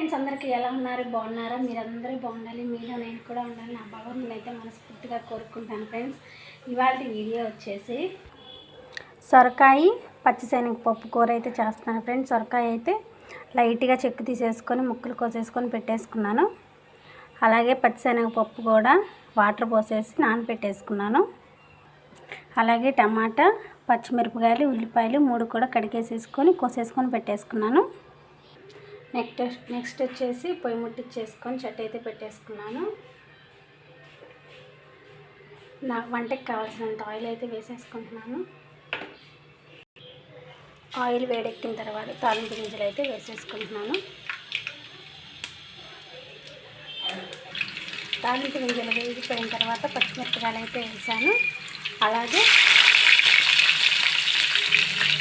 Friends అందరికీ ఎలా ఉన్నారు? బాగున్నారా? మీరందరూ బాగుండాలి. మీలో నేను కూడా ఉండాలి నా భగవంతుని అయితే మనస్ఫూర్తిగా కోరుకుంటాను ఫ్రెండ్స్. ఇవాళ వీడియో వచ్చేసి సొరకాయ పచ్చిశనగ పప్పు కూర అయితే చేస్తున్నాను ఫ్రెండ్స్. సొరకాయ అయితే లైట్గా చెక్కు తీసేసుకొని ముక్కలు కోసేసుకొని పెట్టేసుకున్నాను. అలాగే పచ్చిశనగ పప్పు కూడా వాటర్ పోసేసి నానబెట్టేసుకున్నాను అలాగే టమాటా పచ్చిమిరపకాయలు ఉల్లిపాయలు మూడు కూడా కడిగేసేసుకొని కోసేసుకొని పెట్టేసుకున్నాను. నెక్స్ట్ నెక్స్ట్ వచ్చేసి పొయ్యి ముట్టించేసుకొని చెట్టు అయితే పెట్టేసుకున్నాను. నా వంటకి కావాల్సినంత ఆయిల్ అయితే వేసేసుకుంటున్నాను. ఆయిల్ వేడెక్కిన తర్వాత తాలింపు గింజలు అయితే వేసేసుకుంటున్నాను. తాలింపు గింజలు వేగిపోయిన తర్వాత పచ్చిమిరపకాయలు అయితే వేసాను. అలాగే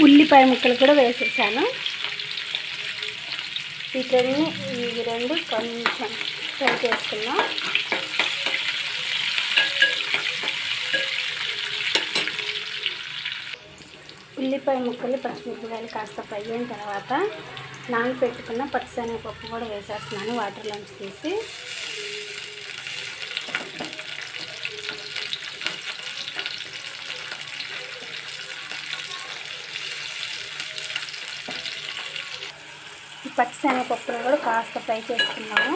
ఉల్లిపాయ ముక్కలు కూడా వేసేసాను. వీటిని ఇవి రెండు కొంచెం ఫ్రై చేసుకున్నాం. ఉల్లిపాయ ముక్కలు పచ్చిమిరపకాయలు కాస్త ఫ్రై అయిన తర్వాత నానబెట్టుకున్న పచ్చిశనగపప్పు కూడా వేసేస్తున్నాను వాటర్లోంచి తీసి. పచ్చిశనగపప్పును కూడా కాస్త ఫ్రై చేసుకున్నాము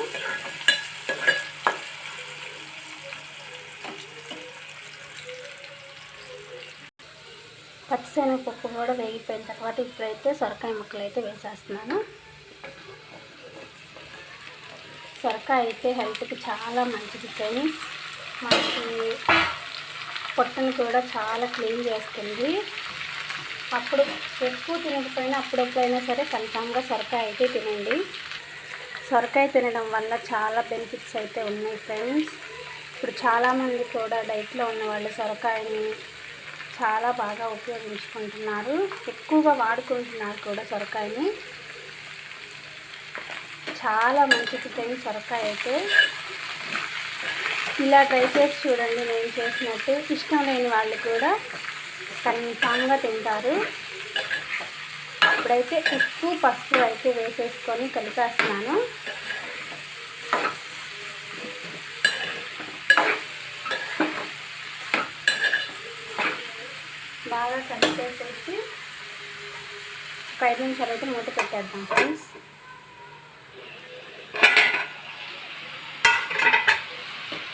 పచ్చిశనగపప్పు కూడా వేగిపోయిన తర్వాత ఇప్పుడైతే సొరకాయ ముక్కలు అయితే వేసేస్తున్నాను. సొరకాయ అయితే హెల్త్కి చాలా మంచిది కానీ మనకి పొట్టను కూడా చాలా క్లీన్ చేస్తుంది. అప్పుడు ఎక్కువ తినకపోయినా అప్పుడప్పుడైనా సరే కన్ఫామ్గా సొరకాయ అయితే తినండి. సొరకాయ తినడం వల్ల చాలా బెనిఫిట్స్ అయితే ఉన్నాయి ఫ్రెండ్స్. ఇప్పుడు చాలామంది కూడా డైట్లో ఉన్న వాళ్ళు సొరకాయని చాలా బాగా ఉపయోగించుకుంటున్నారు. ఎక్కువగా వాడుకుంటున్నారు కూడా సొరకాయని. చాలా మంచిది ఫ్రెండ్స్ సొరకాయ అయితే. ఇలా ట్రై చేసి చూడండి నేను చేసినట్టు. ఇష్టం లేని వాళ్ళు కూడా కన్ఫామ్గా తింటారు. ఇప్పుడైతే ఉప్పు పసుపు అయితే వేసేసుకొని కలిపేస్తున్నాను. బాగా కలిపేసేసి ఒక ఐదు నిమిషాలు అయితే మూత పెట్టేద్దాం ఫ్రెండ్స్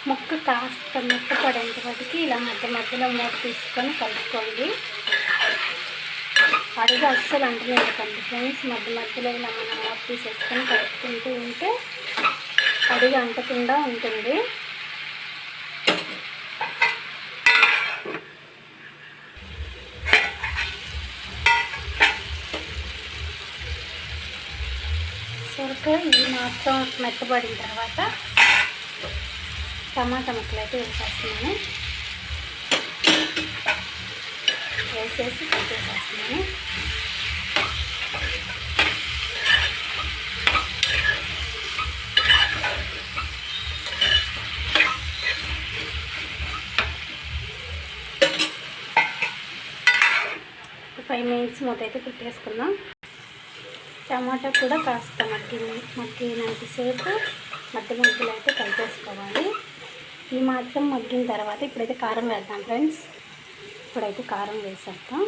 ముక్క కాస్త మెత్తపడేంత వరకు ఇలా మధ్య మధ్యలో మూత తీసుకొని కలుపుకోండి. అడుగు అస్సలు అంటలేదండి ఫ్రెండ్స్. మధ్య మధ్యలో ఇలా మనం మూత తీసేసుకొని కలుపుకుంటూ ఉంటే అడుగు అంటకుండా ఉంటుంది. సరిగ్గా ఇది మాత్రం మెత్తబడిన తర్వాత టమాటా ముక్కలు అయితే వేసేస్తున్నాను. వేసేసి పెట్టేసేస్తున్నాను ఫైవ్ మినిట్స్ మూత అయితే పెట్టేసుకుందాం. టమాటా కూడా కాస్త మగ్గి మగ్గినంతసేపు మధ్య మధ్యలో అయితే కలిపేసుకోవాలి. ఈ మాత్రం మగ్గిన తర్వాత ఇప్పుడైతే కారం వేద్దాం ఫ్రెండ్స్. ఇప్పుడైతే కారం వేసేద్దాం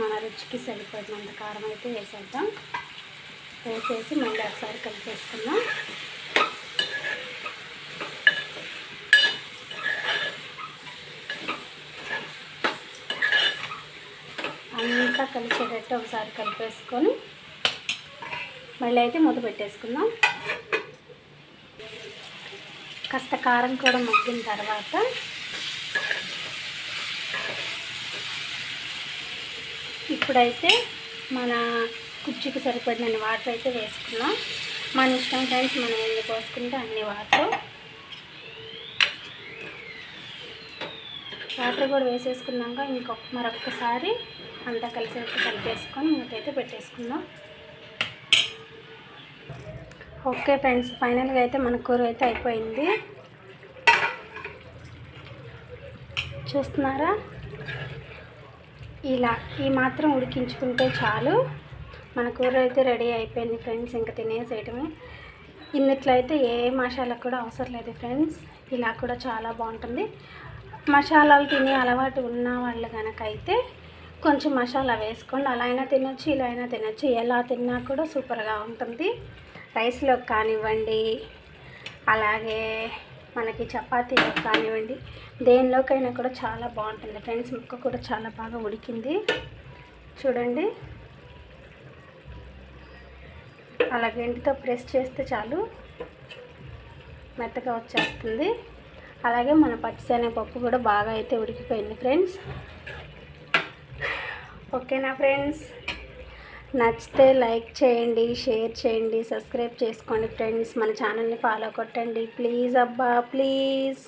మన రుచికి సరిపడినంత కారం అయితే వేసేద్దాం. వేసేసి మళ్ళీ ఒకసారి కలిపేసుకుందాం. అంతా కలిసేటట్టు ఒకసారి కలిపేసుకొని మళ్ళీ అయితే మూత పెట్టేసుకుందాం. కాస్త కారం కూడా మగ్గిన తర్వాత ఇప్పుడైతే మన కుర్చీకి సరిపడిన వాటర్ అయితే వేసుకున్నాం మన ఇష్టం ఫ్రెండ్స్ మనం ఎన్ని పోసుకుంటే అన్ని వాటర్. వాటర్ కూడా వేసేసుకున్నాక ఇంకొక మరొకసారి అంతా కలిసి కలిపేసుకొని మూతైతే పెట్టేసుకుందాం. ఓకే ఫ్రెండ్స్ ఫైనల్గా అయితే మన కూర అయితే అయిపోయింది. చూస్తున్నారా? ఇలా ఈ మాత్రం ఉడికించుకుంటే చాలు. మన కూర అయితే రెడీ అయిపోయింది ఫ్రెండ్స్ ఇంకా తినేసేయటమే. ఇందుట్లో అయితే ఏ మసాలా కూడా అవసరం లేదు ఫ్రెండ్స్ ఇలా కూడా చాలా బాగుంటుంది. మసాలాలు తినే అలవాటు ఉన్న వాళ్ళు కనుక అయితే కొంచెం మసాలా వేసుకోండి. అలా అయినా తినొచ్చు ఇలా అయినా తినొచ్చు ఎలా తిన్నా కూడా సూపర్గా ఉంటుంది. రైస్లో కానివ్వండి అలాగే మనకి చపాతీలో కానివ్వండి దేనిలోకైనా కూడా చాలా బాగుంటుంది. ఫ్రెండ్స్ ముక్క కూడా చాలా బాగా ఉడికింది. చూడండి. అలా గంటితో ప్రెస్ చేస్తే చాలు. మెత్తగా వచ్చేస్తుంది. అలాగే మన పచ్చిశనగపప్పు కూడా బాగా అయితే ఉడికిపోయింది ఫ్రెండ్స్. ఓకేనా ఫ్రెండ్స్? నచ్చితే లైక్ చేయండి షేర్ చేయండి సబ్స్క్రైబ్ చేసుకోండి ఫ్రెండ్స్. మన ఛానల్ని ఫాలో కొట్టండి. ప్లీజ్ అబ్బా ప్లీజ్.